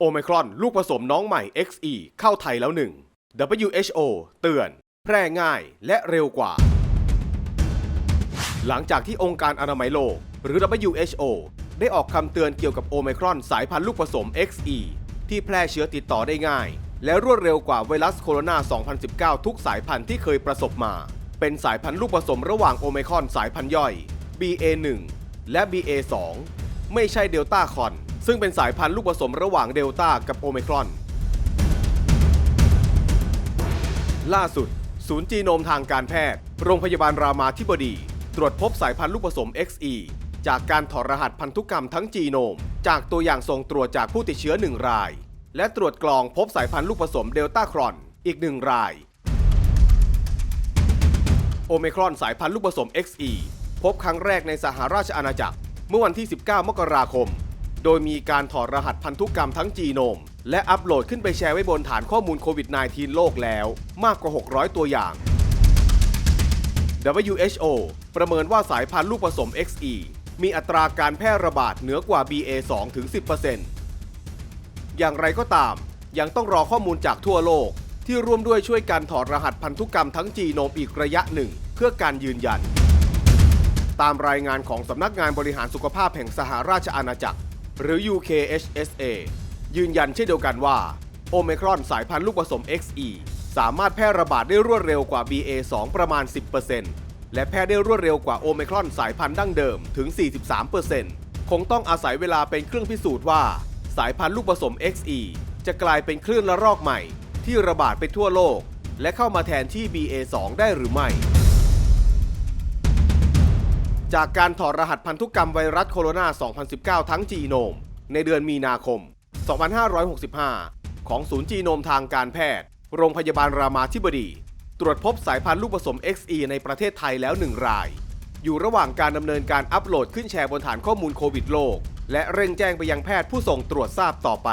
โอไมครอน ลูกผสมน้องใหม่ XE เข้าไทยแล้วหนึ่ง WHO เตือน แพร่ง่ายและเร็วกว่า หลังจากที่องค์การอนามัยโลก หรือ WHO ได้ออกคำเตือนเกี่ยวกับโอไมครอนสายพันธุ์ลูกผสม XE ที่แพร่เชื้อติดต่อได้ง่าย และรวดเร็วกว่าไวรัสโคโรนา 2019 ทุกสายพันธุ์ที่เคยประสบมา เป็นสายพันธุ์ลูกผสมระหว่างโอไมครอนสายพันธุ์ย่อย BA1 และ BA2 ไม่ใช่เดลต้าคอน ซึ่งเป็นสายพันธุ์ลูกผสมระหว่างเดลต้ากับโอไมครอน ล่าสุด ศูนย์จีโนมทางการแพทย์ โรงพยาบาลรามาธิบดี ตรวจพบสายพันธุ์ลูกผสม XE จากการถอดรหัสพันธุกรรมทั้งจีโนม จากตัวอย่างส่งตรวจจากผู้ติดเชื้อ 1 ราย และตรวจกรองพบสายพันธุ์ลูกผสมเดลต้าครอนอีก 1 ราย โอเมครอนสายพันธุ์ลูกผสม XE พบครั้งแรกในสหราชอาณาจักร เมื่อวันที่ 19 มกราคม โดยมีการถอดรหัสพันธุกรรมทั้งจีโนม และอัปโหลดขึ้นไปแชร์ไว้บนฐานข้อมูลโควิด -19 โลกแล้ว มากกว่า 600 ตัวอย่าง WHO ประเมินว่าสายพันธุ์ลูกผสม XE มีอัตราการแพร่ระบาดเหนือกว่า BA2 ถึง 10%อย่างไรก็ตาม ยังต้องรอข้อมูลจากทั่วโลก ที่ร่วมด้วยช่วยกันถอดรหัสพันธุกรรมทั้งจีโนมอีกระยะหนึ่ง เพื่อการยืนยัน ตามรายงานของสำนักงานบริหารสุขภาพแห่งสหราชอาณาจักร หรือ UKHSA ยืนยันเช่นเดียวกันว่า โอเมครอนสายพันธุ์ลูกผสม XE สามารถแพร่ระบาดได้รวดเร็วกว่า BA2 ประมาณ 10%และแพร่ได้รวดเร็วกว่าโอเมครอนสายพันธุ์ดั้งเดิมถึง 43%คงต้องอาศัยเวลาเป็นเครื่องพิสูจน์ว่า สายพันธุ์ลูกผสม XE จะกลายเป็นคลื่นละลอกใหม่ ที่ระบาดไปทั่วโลก และเข้ามาแทนที่ BA2 ได้หรือไม่ จากการถอดรหัสพันธุกรรมไวรัสโคโรนา 2019 ทั้งจีโนม ในเดือนมีนาคม 2565 ของศูนย์จีโนมทางการแพทย์ โรงพยาบาลรามาธิบดี ตรวจพบสายพันธุ์ลูกผสม XE ในประเทศไทยแล้ว 1 ราย อยู่ระหว่างการดำเนินการอัปโหลดขึ้นแชร์บนฐานข้อมูลโควิดโลก และเร่งแจ้งไปยังแพทย์ผู้ส่งตรวจทราบต่อไป